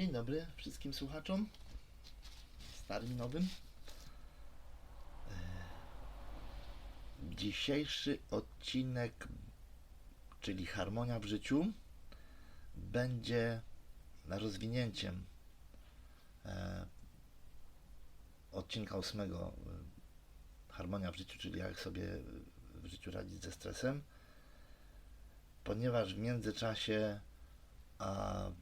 Dzień dobry wszystkim słuchaczom, starym i nowym. E, Dzisiejszy odcinek, czyli Harmonia w życiu, będzie rozwinięciem e, odcinka ósmego e, Harmonia w życiu, czyli jak sobie w życiu radzić ze stresem, ponieważ w międzyczasie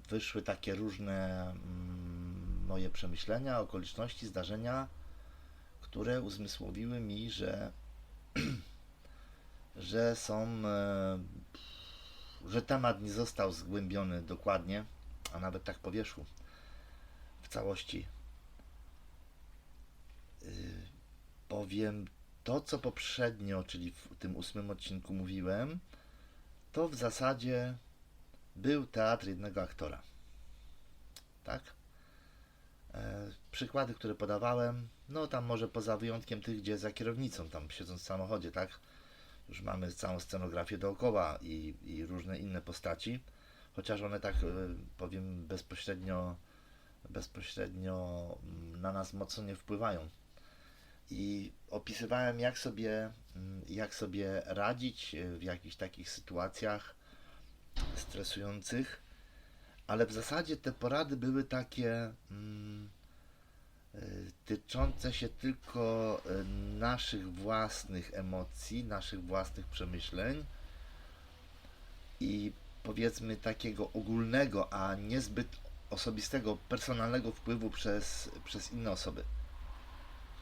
wyszły takie różne mm, moje przemyślenia, okoliczności, zdarzenia, które uzmysłowiły mi, że, że są, e, że temat nie został zgłębiony dokładnie, a nawet tak po wierzchu, w całości. Y, Powiem to, co poprzednio, czyli w tym ósmym odcinku mówiłem, to w zasadzie był teatr jednego aktora. Tak? E, przykłady, które podawałem, no tam może poza wyjątkiem tych, gdzie za kierownicą, tam siedząc w samochodzie, tak? Już mamy całą scenografię dookoła i, i różne inne postaci, chociaż one tak, e, powiem, bezpośrednio, bezpośrednio mm, na nas mocno nie wpływają. I opisywałem, jak sobie, mm, jak sobie radzić e, w jakichś takich sytuacjach, stresujących, ale w zasadzie te porady były takie mm, y, tyczące się tylko y, naszych własnych emocji, naszych własnych przemyśleń i powiedzmy takiego ogólnego, a niezbyt osobistego, personalnego wpływu przez, przez inne osoby,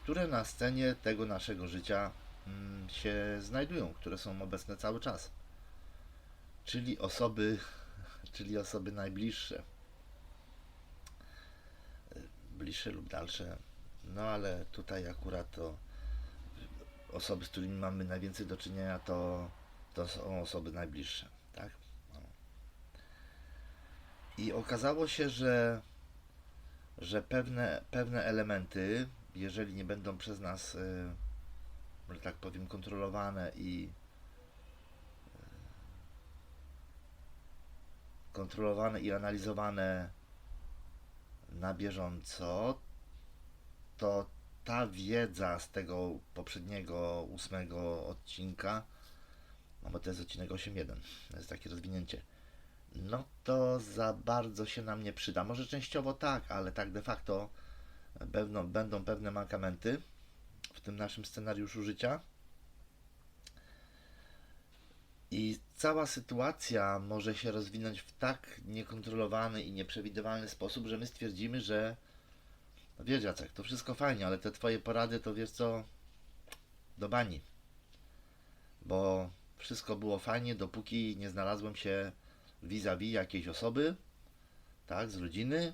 które na scenie tego naszego życia mm, się znajdują, które są obecne cały czas czyli osoby, czyli osoby najbliższe. Bliższe lub dalsze. No ale tutaj akurat to osoby, z którymi mamy najwięcej do czynienia, to, to są osoby najbliższe, tak? No. I okazało się, że, że pewne, pewne elementy, jeżeli nie będą przez nas, y, że tak powiem, kontrolowane i kontrolowane i analizowane na bieżąco, to ta wiedza z tego poprzedniego ósmego odcinka, no bo to jest odcinek 8.1, to jest takie rozwinięcie, no to za bardzo się nam nie przyda. Może częściowo tak, ale tak de facto będą, będą pewne mankamenty w tym naszym scenariuszu życia. I cała sytuacja może się rozwinąć w tak niekontrolowany i nieprzewidywalny sposób, że my stwierdzimy, że no wiesz Jacek, to wszystko fajnie, ale te twoje porady to wiesz co, do bani. Bo wszystko było fajnie, dopóki nie znalazłem się vis-a-vis jakiejś osoby, tak, z rodziny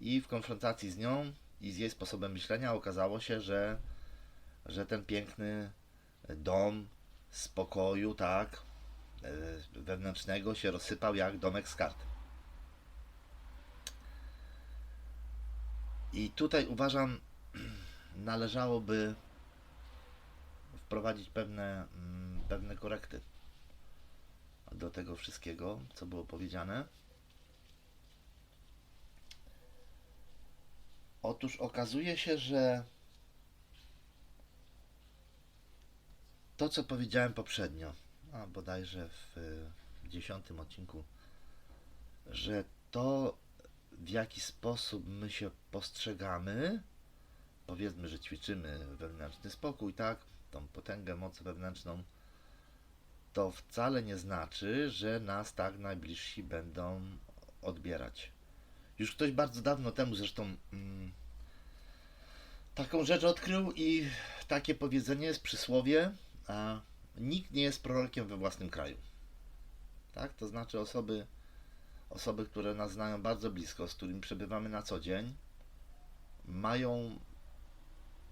i w konfrontacji z nią i z jej sposobem myślenia okazało się, że, że ten piękny dom spokoju, tak, wewnętrznego się rozsypał jak domek z kart. I tutaj uważam, należałoby wprowadzić pewne, mm, pewne korekty do tego wszystkiego, co było powiedziane. Otóż okazuje się, że to, co powiedziałem poprzednio, a bodajże w y, dziesiątym odcinku, że to w jaki sposób my się postrzegamy, powiedzmy, że ćwiczymy wewnętrzny spokój, tak, tą potęgę, moc wewnętrzną, to wcale nie znaczy, że nas tak najbliżsi będą odbierać. Już ktoś bardzo dawno temu zresztą mm, taką rzecz odkrył i takie powiedzenie jest przysłowie, a nikt nie jest prorokiem we własnym kraju. Tak? To znaczy osoby, osoby, które nas znają bardzo blisko, z którymi przebywamy na co dzień, mają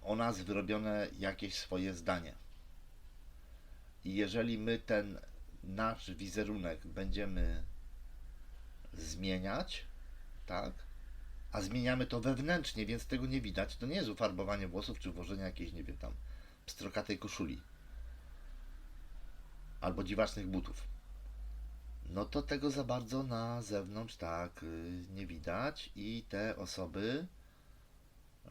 o nas wyrobione jakieś swoje zdanie. I jeżeli my ten nasz wizerunek będziemy zmieniać, tak, a zmieniamy to wewnętrznie, więc tego nie widać, to nie jest ufarbowanie włosów czy włożenie jakiejś, nie wiem, tam pstrokatej koszuli albo dziwacznych butów. no to tego za bardzo na zewnątrz tak y, nie widać i te osoby e,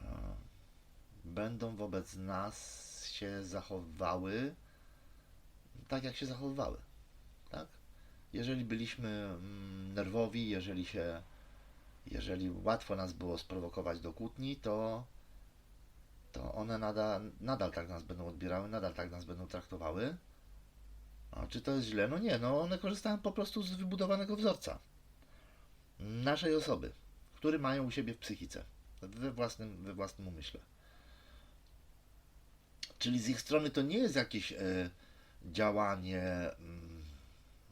będą wobec nas się zachowywały tak, jak się zachowywały. Tak? Jeżeli byliśmy mm, nerwowi, jeżeli się jeżeli łatwo nas było sprowokować do kłótni, to, to one nadal, nadal tak nas będą odbierały, nadal tak nas będą traktowały. A czy to jest źle? No nie, no one korzystają po prostu z wybudowanego wzorca naszej osoby, który mają u siebie w psychice, we własnym, we własnym umyśle. Czyli z ich strony to nie jest jakieś e, działanie mm,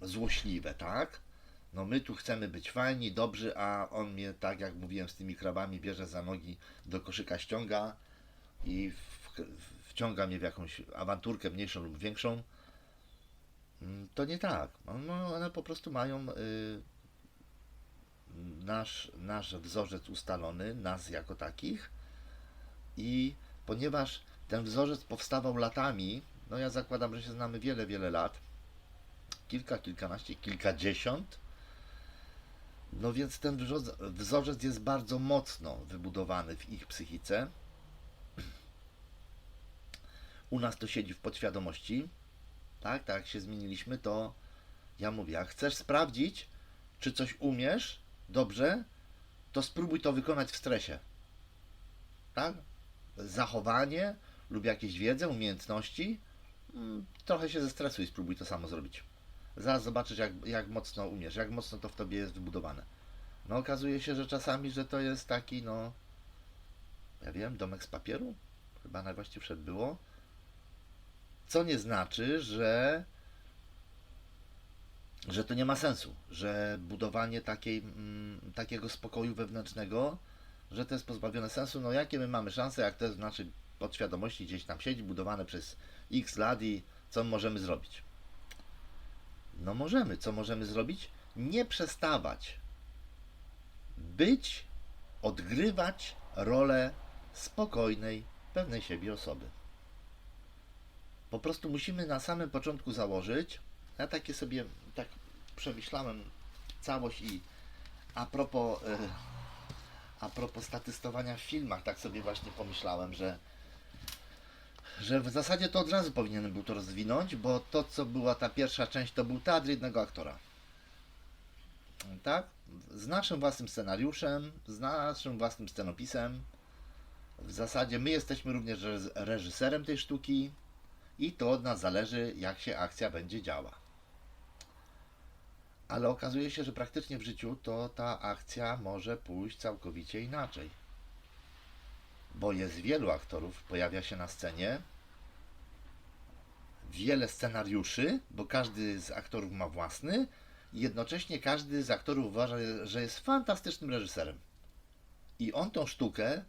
złośliwe, tak? No my tu chcemy być fajni, dobrzy, a on mnie, tak jak mówiłem z tymi krabami, bierze za nogi, do koszyka ściąga i w, wciąga mnie w jakąś awanturkę mniejszą lub większą. Mm, To nie tak. No, one po prostu mają y, nasz, nasz wzorzec ustalony, nas jako takich i ponieważ ten wzorzec powstawał latami, no ja zakładam, że się znamy wiele, wiele lat, kilka, kilkanaście, kilkadziesiąt, no więc ten wzorzec, wzorzec jest bardzo mocno wybudowany w ich psychice. U nas to siedzi w podświadomości, tak, tak się zmieniliśmy, to ja mówię, jak chcesz sprawdzić, czy coś umiesz dobrze, to spróbuj to wykonać w stresie. Tak? Zachowanie lub jakieś wiedzę, umiejętności, mm, trochę się zestresuj, spróbuj to samo zrobić. Zaraz zobaczysz, jak, jak mocno umiesz, jak mocno to w tobie jest wybudowane. No okazuje się, że czasami, że to jest taki, no, ja wiem, domek z papieru, chyba najwłaściwsze było, co nie znaczy, że że to nie ma sensu, że budowanie takiej, mm, takiego spokoju wewnętrznego, że to jest pozbawione sensu. No jakie my mamy szanse, jak to jest w naszej podświadomości gdzieś tam siedzi, budowane przez x lat i co możemy zrobić? No możemy. Co możemy zrobić? Nie przestawać być, odgrywać rolę spokojnej, pewnej siebie osoby. Po prostu musimy na samym początku założyć, ja takie sobie tak przemyślałem całość i a propos, e, a propos statystowania w filmach, tak sobie właśnie pomyślałem, że że w zasadzie to od razu powinienem był to rozwinąć, bo to co była ta pierwsza część to był teatr jednego aktora. Tak? Z naszym własnym scenariuszem, z naszym własnym scenopisem. W zasadzie my jesteśmy również reż- reżyserem tej sztuki i to od nas zależy, jak się akcja będzie działa. Ale okazuje się, że praktycznie w życiu to ta akcja może pójść całkowicie inaczej. Bo jest wielu aktorów, pojawia się na scenie, wiele scenariuszy, bo każdy z aktorów ma własny, i jednocześnie każdy z aktorów uważa, że jest fantastycznym reżyserem. I on tą sztukę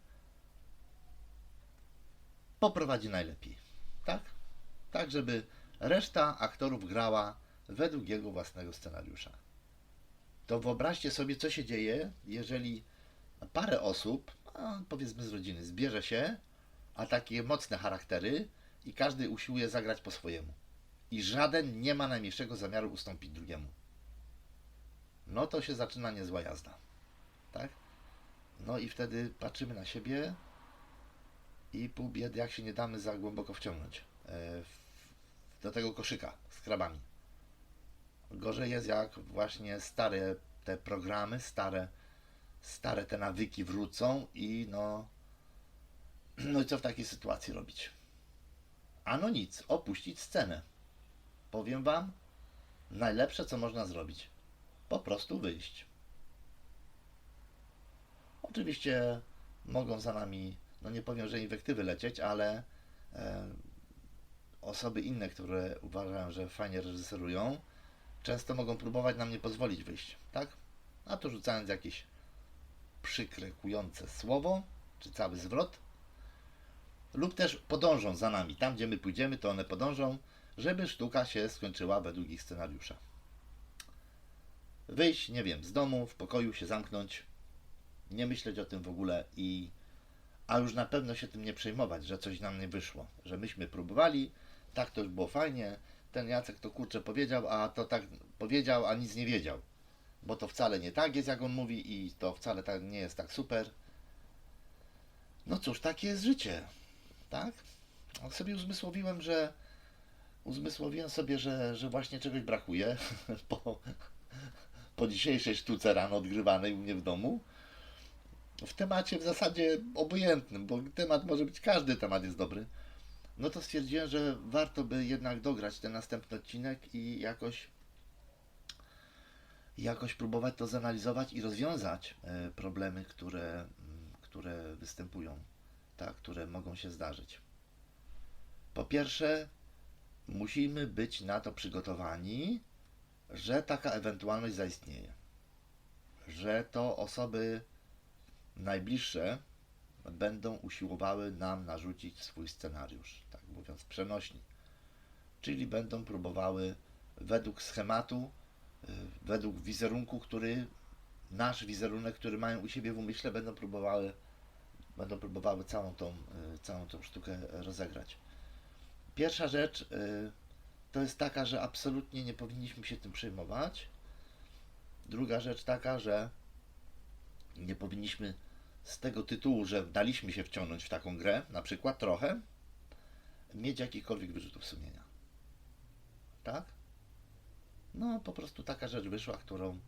poprowadzi najlepiej. Tak? Tak, żeby reszta aktorów grała według jego własnego scenariusza. To wyobraźcie sobie, co się dzieje, jeżeli parę osób, powiedzmy z rodziny, zbierze się, a takie mocne charaktery i każdy usiłuje zagrać po swojemu. I żaden nie ma najmniejszego zamiaru ustąpić drugiemu. No to się zaczyna niezła jazda. Tak? No i wtedy patrzymy na siebie i pół biedy, jak się nie damy za głęboko wciągnąć e, do tego koszyka z krabami. Gorzej jest, jak właśnie stare te programy, stare, stare te nawyki wrócą i no, no i co w takiej sytuacji robić? Ano nic, opuścić scenę. Powiem Wam, najlepsze co można zrobić, po prostu wyjść. Oczywiście mogą za nami, no nie powiem, że inwektywy lecieć, ale e, osoby inne, które uważają, że fajnie reżyserują, często mogą próbować nam nie pozwolić wyjść, tak? A to rzucając jakieś przykre, kujące słowo, czy cały zwrot, lub też podążą za nami. Tam, gdzie my pójdziemy, to one podążą, żeby sztuka się skończyła według ich scenariusza. Wyjść, nie wiem, z domu, w pokoju się zamknąć, nie myśleć o tym w ogóle i a już na pewno się tym nie przejmować, że coś nam nie wyszło, że myśmy próbowali, tak to już było fajnie, ten Jacek to kurczę powiedział, a to tak powiedział, a nic nie wiedział. Bo to wcale nie tak jest, jak on mówi, i to wcale tak nie jest tak super. No cóż, takie jest życie, tak? A sobie uzmysłowiłem, że uzmysłowiłem sobie, że, że właśnie czegoś brakuje po, po dzisiejszej sztuce rano odgrywanej u mnie w domu. W temacie w zasadzie obojętnym, bo temat może być, każdy temat jest dobry. No to stwierdziłem, że warto by jednak dograć ten następny odcinek i jakoś jakoś próbować to zanalizować i rozwiązać e, problemy, które, mm, które występują, tak, które mogą się zdarzyć. Po pierwsze, musimy być na to przygotowani, że taka ewentualność zaistnieje. Że to osoby najbliższe będą usiłowały nam narzucić swój scenariusz, tak mówiąc przenośni. Czyli będą próbowały według schematu, y, według wizerunku, który nasz wizerunek, który mają u siebie w umyśle, będą próbowały, będą próbowały całą tą, y, całą tą sztukę rozegrać. Pierwsza rzecz y, to jest taka, że absolutnie nie powinniśmy się tym przejmować. Druga rzecz taka, że nie powinniśmy z tego tytułu, że daliśmy się wciągnąć w taką grę, na przykład trochę, mieć jakichkolwiek wyrzutów sumienia. Tak? No, po prostu taka rzecz wyszła, którą,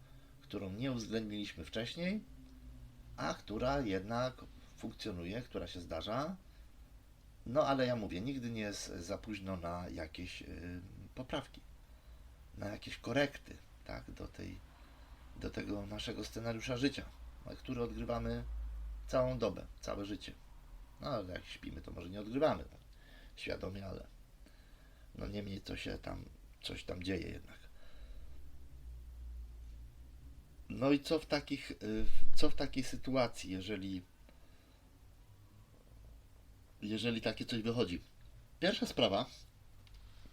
którą nie uwzględniliśmy wcześniej, a która jednak funkcjonuje, która się zdarza. No, ale ja mówię, nigdy nie jest za późno na jakieś y, poprawki, na jakieś korekty, tak, do tej, do tego naszego scenariusza życia, który odgrywamy całą dobę, całe życie. No ale jak śpimy, to może nie odgrywamy no, świadomie, ale no niemniej to się tam, coś tam dzieje jednak. No i co w takich, y, co w takiej sytuacji, jeżeli jeżeli takie coś wychodzi? Pierwsza sprawa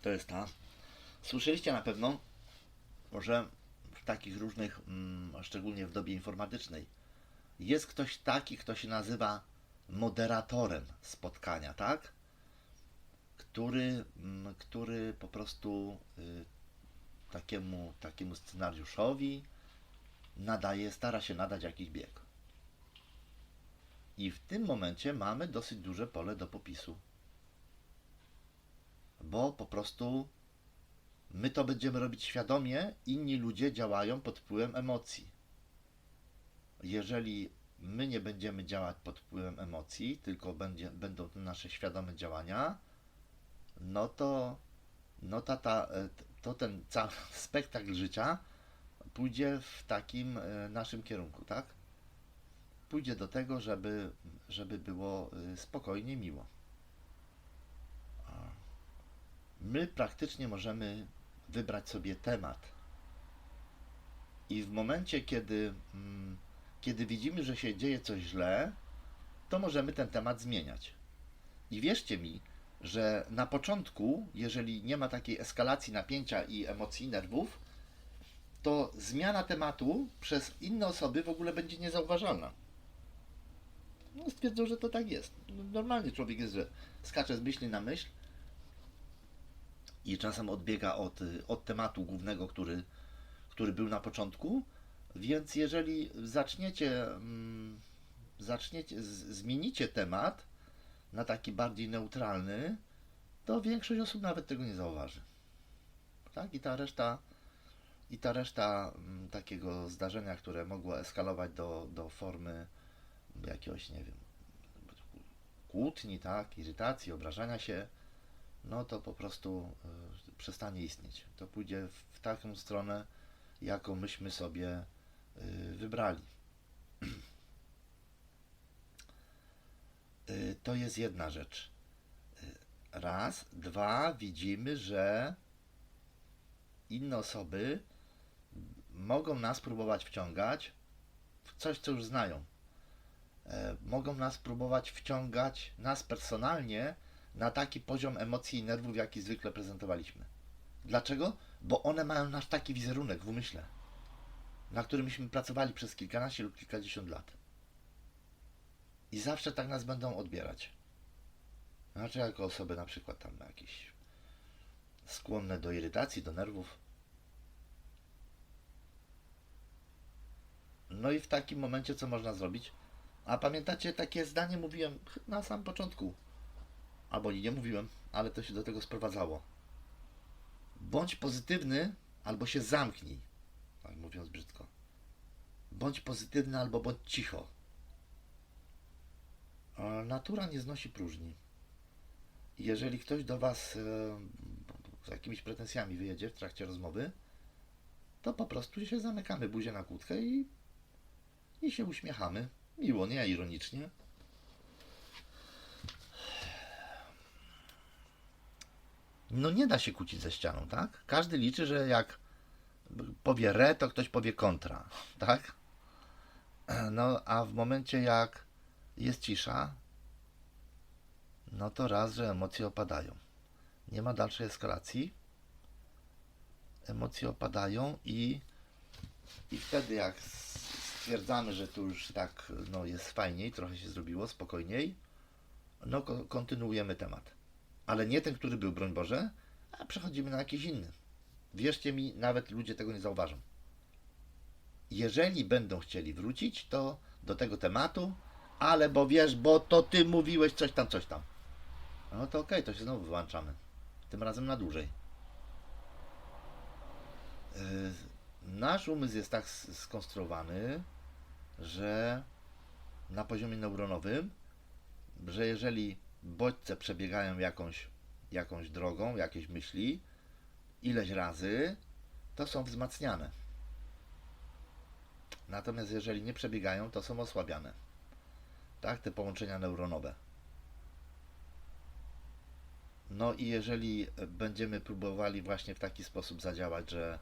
to jest ta, słyszeliście na pewno, że w takich różnych, mm, szczególnie w dobie informatycznej, jest ktoś taki, kto się nazywa moderatorem spotkania, tak? Który, mm, który po prostu y, takiemu, takiemu scenariuszowi nadaje, stara się nadać jakiś bieg. I w tym momencie mamy dosyć duże pole do popisu. Bo po prostu my to będziemy robić świadomie, inni ludzie działają pod wpływem emocji jeżeli my nie będziemy działać pod wpływem emocji, tylko będzie, będą to nasze świadome działania, no to, no ta, ta, e, to ten cały spektakl życia pójdzie w takim e, naszym kierunku, tak? Pójdzie do tego, żeby, żeby było e, spokojnie, miło. My praktycznie możemy wybrać sobie temat. I w momencie, kiedy mm, kiedy widzimy, że się dzieje coś źle, to możemy ten temat zmieniać. I wierzcie mi, że na początku, jeżeli nie ma takiej eskalacji napięcia i emocji, nerwów, to zmiana tematu przez inne osoby w ogóle będzie niezauważalna. No, stwierdzą, że to tak jest. Normalnie człowiek jest, że skacze z myśli na myśl i czasem odbiega od, od tematu głównego, który, który był na początku, więc jeżeli zaczniecie, mm, zaczniecie zmienicie temat na taki bardziej neutralny, to większość osób nawet tego nie zauważy. Tak? I ta reszta, i ta reszta mm, takiego zdarzenia, które mogło eskalować do, do formy jakiegoś, nie wiem, kłótni, tak, irytacji, obrażania się, no to po prostu y, przestanie istnieć. To pójdzie w, taką stronę, jaką myśmy sobie wybrali. Y, To jest jedna rzecz. Y, Raz, dwa, widzimy, że inne osoby mogą nas próbować wciągać w coś, co już znają. Mogą nas próbować wciągać, nas personalnie, na taki poziom emocji i nerwów, jaki zwykle prezentowaliśmy. Dlaczego? Bo one mają nasz taki wizerunek w umyśle, na którym myśmy pracowali przez kilkanaście lub kilkadziesiąt lat. I zawsze tak nas będą odbierać. Znaczy, jako osoby na przykład tam jakieś skłonne do irytacji, do nerwów. No i w takim momencie co można zrobić? A pamiętacie, takie zdanie mówiłem na samym początku. Albo nie mówiłem, ale to się do tego sprowadzało. Bądź pozytywny, albo się zamknij. Mówiąc brzydko. Bądź pozytywny, albo bądź cicho. Natura nie znosi próżni. Jeżeli ktoś do Was e, z jakimiś pretensjami wyjedzie w trakcie rozmowy, to po prostu się zamykamy buzię na kłódkę i, i się uśmiechamy. Miło, nie ironicznie. No nie da się kłócić ze ścianą, tak? Każdy liczy, że jak powie re, to ktoś powie kontra, tak? No a w momencie jak jest cisza, no to raz, że emocje opadają. Nie ma dalszej eskalacji. Emocje opadają i, i wtedy jak stwierdzamy, że tu już tak no, jest fajniej, trochę się zrobiło, spokojniej, no ko- kontynuujemy temat. Ale nie ten, który był, broń Boże, a przechodzimy na jakiś inny. Wierzcie mi, nawet ludzie tego nie zauważą. Jeżeli będą chcieli wrócić, to do tego tematu, ale bo wiesz, bo to ty mówiłeś coś tam, coś tam. No to okej, to się znowu wyłączamy. Tym razem na dłużej. Yy, Nasz umysł jest tak skonstruowany, że na poziomie neuronowym, że jeżeli bodźce przebiegają jakąś, jakąś drogą, jakieś myśli, ileś razy, to są wzmacniane. Natomiast jeżeli nie przebiegają, to są osłabiane. Tak, te połączenia neuronowe. No i jeżeli będziemy próbowali właśnie w taki sposób zadziałać, że,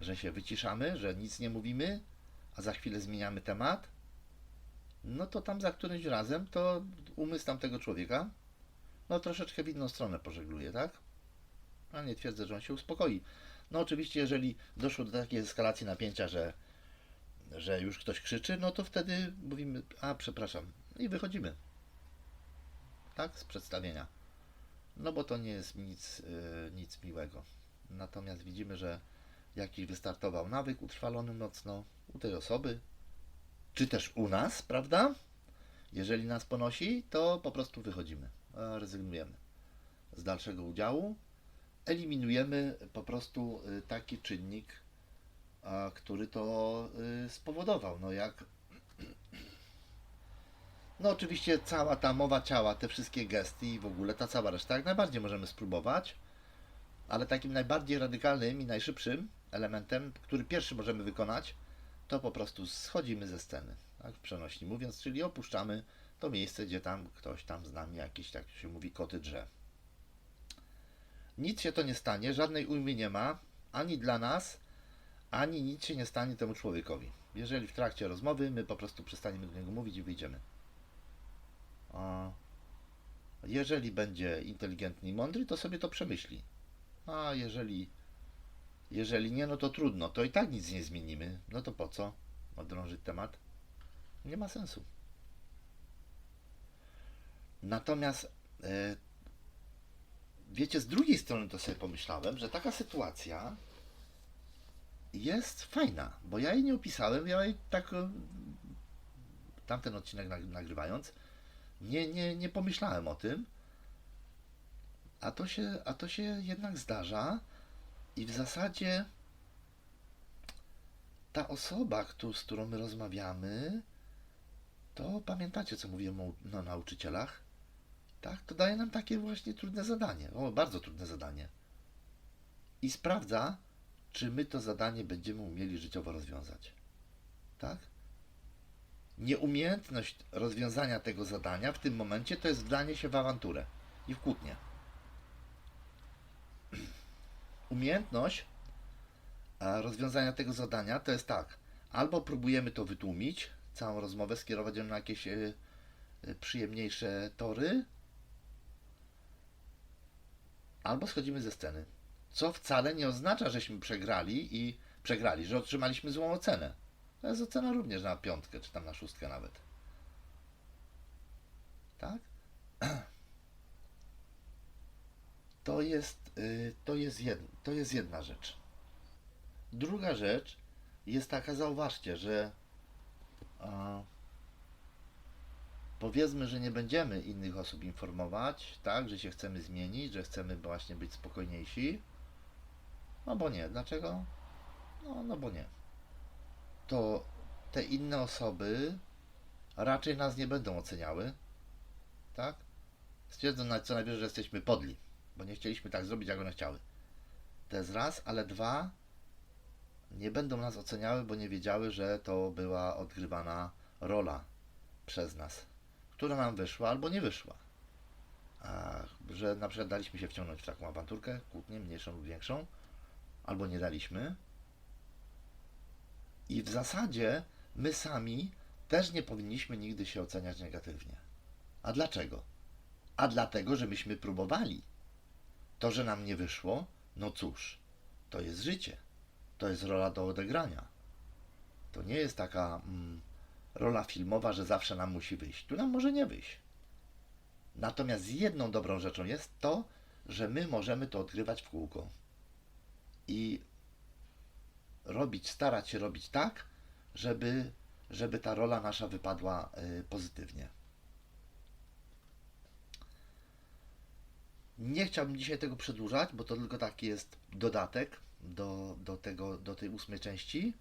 że się wyciszamy, że nic nie mówimy, a za chwilę zmieniamy temat, no to tam za którymś razem to umysł tamtego człowieka no troszeczkę w inną stronę pożegluje, tak? A nie twierdzę, że on się uspokoi. No oczywiście, jeżeli doszło do takiej eskalacji napięcia, że, że już ktoś krzyczy, no to wtedy mówimy, a przepraszam, i wychodzimy. Tak? Z przedstawienia. No bo to nie jest nic, yy, nic miłego. Natomiast widzimy, że jakiś wystartował nawyk utrwalony mocno u tej osoby, czy też u nas, prawda? Jeżeli nas ponosi, to po prostu wychodzimy, rezygnujemy z dalszego udziału. Eliminujemy po prostu y, taki czynnik, który to y, spowodował. No jak. No oczywiście cała ta mowa ciała, te wszystkie gesty i w ogóle ta cała reszta, jak najbardziej możemy spróbować, ale takim najbardziej radykalnym i najszybszym elementem, który pierwszy możemy wykonać, to po prostu schodzimy ze sceny, tak, przenośni mówiąc, czyli opuszczamy to miejsce, gdzie tam ktoś tam z nami jakiś, tak się mówi, koty drze. Nic się to nie stanie, żadnej ujmy nie ma, ani dla nas, ani nic się nie stanie temu człowiekowi. Jeżeli w trakcie rozmowy my po prostu przestaniemy do niego mówić i wyjdziemy. A jeżeli będzie inteligentny i mądry, to sobie to przemyśli. A jeżeli jeżeli nie, no to trudno, to i tak nic nie zmienimy. No to po co odrążyć temat? Nie ma sensu. Natomiast e, wiecie, z drugiej strony to sobie pomyślałem, że taka sytuacja jest fajna, bo ja jej nie opisałem, ja jej tak e, tamten odcinek nag- nagrywając, nie, nie, nie pomyślałem o tym, a to się, a to się jednak zdarza i w zasadzie ta osoba, z którą my rozmawiamy, to pamiętacie, co mówiłem o no, nauczycielach? Tak, to daje nam takie właśnie trudne zadanie. O, bardzo trudne zadanie. I sprawdza, czy my to zadanie będziemy umieli życiowo rozwiązać. Tak? Nieumiejętność rozwiązania tego zadania w tym momencie to jest wdanie się w awanturę i w kłótnię. Umiejętność a, rozwiązania tego zadania to jest tak, albo próbujemy to wytłumić, całą rozmowę skierować ją na jakieś e, e, przyjemniejsze tory, albo schodzimy ze sceny. Co wcale nie oznacza, żeśmy przegrali i przegrali, że otrzymaliśmy złą ocenę. To jest ocena również na piątkę, czy tam na szóstkę nawet. Tak? To jest, y, to jest, jed, to jest jedna rzecz. Druga rzecz jest taka, zauważcie, że a, powiedzmy, że nie będziemy innych osób informować, tak, że się chcemy zmienić, że chcemy właśnie być spokojniejsi. No bo nie. Dlaczego? No, no bo nie. To te inne osoby raczej nas nie będą oceniały, tak? Stwierdzą na co najwyżej, że jesteśmy podli, bo nie chcieliśmy tak zrobić, jak one chciały. To jest raz, ale dwa, nie będą nas oceniały, bo nie wiedziały, że to była odgrywana rola przez nas, która nam wyszła albo nie wyszła. A, że na przykład daliśmy się wciągnąć w taką awanturkę, kłótnię, mniejszą lub większą, albo nie daliśmy. I w zasadzie my sami też nie powinniśmy nigdy się oceniać negatywnie. A dlaczego? A dlatego, że myśmy próbowali. To, że nam nie wyszło, no cóż, to jest życie. To jest rola do odegrania. To nie jest taka mm, rola filmowa, że zawsze nam musi wyjść. Tu nam może nie wyjść. Natomiast jedną dobrą rzeczą jest to, że my możemy to odgrywać w kółko. I robić, starać się robić tak, żeby, żeby ta rola nasza wypadła y, pozytywnie. Nie chciałbym dzisiaj tego przedłużać, bo to tylko taki jest dodatek do, do, tego, do tej ósmej części.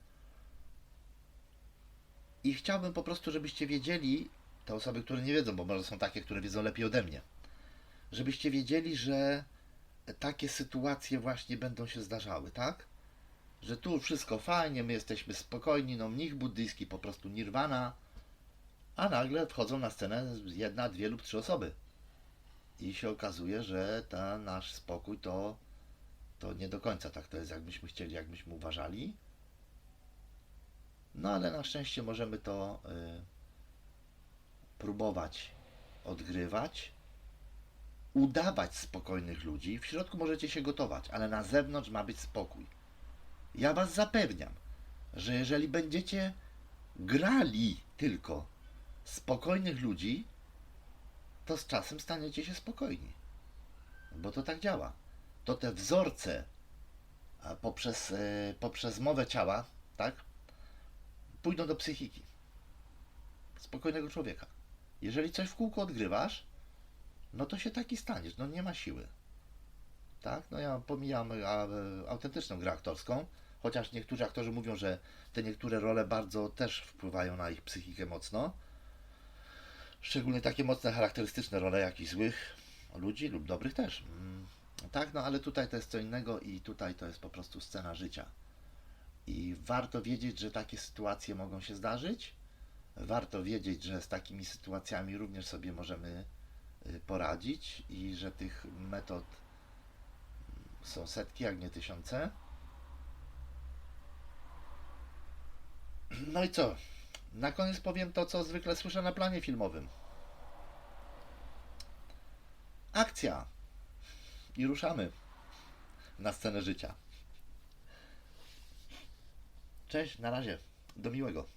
I chciałbym po prostu, żebyście wiedzieli, te osoby, które nie wiedzą, bo może są takie, które wiedzą lepiej ode mnie, żebyście wiedzieli, że takie sytuacje właśnie będą się zdarzały, tak? Że tu wszystko fajnie, my jesteśmy spokojni, no mnich buddyjski, po prostu nirwana, a nagle wchodzą na scenę jedna, dwie lub trzy osoby. I się okazuje, że ten nasz spokój to, to nie do końca tak to jest, jakbyśmy chcieli, jakbyśmy uważali. No ale na szczęście możemy to y, próbować odgrywać, udawać spokojnych ludzi. W środku możecie się gotować, ale na zewnątrz ma być spokój. Ja Was zapewniam, że jeżeli będziecie grali tylko spokojnych ludzi, to z czasem staniecie się spokojni. Bo to tak działa. To te wzorce poprzez, e, poprzez mowę ciała, tak, pójdą do psychiki spokojnego człowieka. Jeżeli coś w kółko odgrywasz, no to się taki staniesz, no nie ma siły. Tak? No ja pomijam a, e, autentyczną grę aktorską, chociaż niektórzy aktorzy mówią, że te niektóre role bardzo też wpływają na ich psychikę mocno. Szczególnie takie mocne, charakterystyczne role jakichś złych ludzi lub dobrych też. Mm, Tak, no ale tutaj to jest co innego i tutaj to jest po prostu scena życia. I warto wiedzieć, że takie sytuacje mogą się zdarzyć. Warto wiedzieć, że z takimi sytuacjami również sobie możemy y, poradzić i że tych metod mm, są setki, jak nie tysiące. No i co? Na koniec powiem to, co zwykle słyszę na planie filmowym. Akcja! I ruszamy na scenę życia. Cześć, na razie. Do miłego.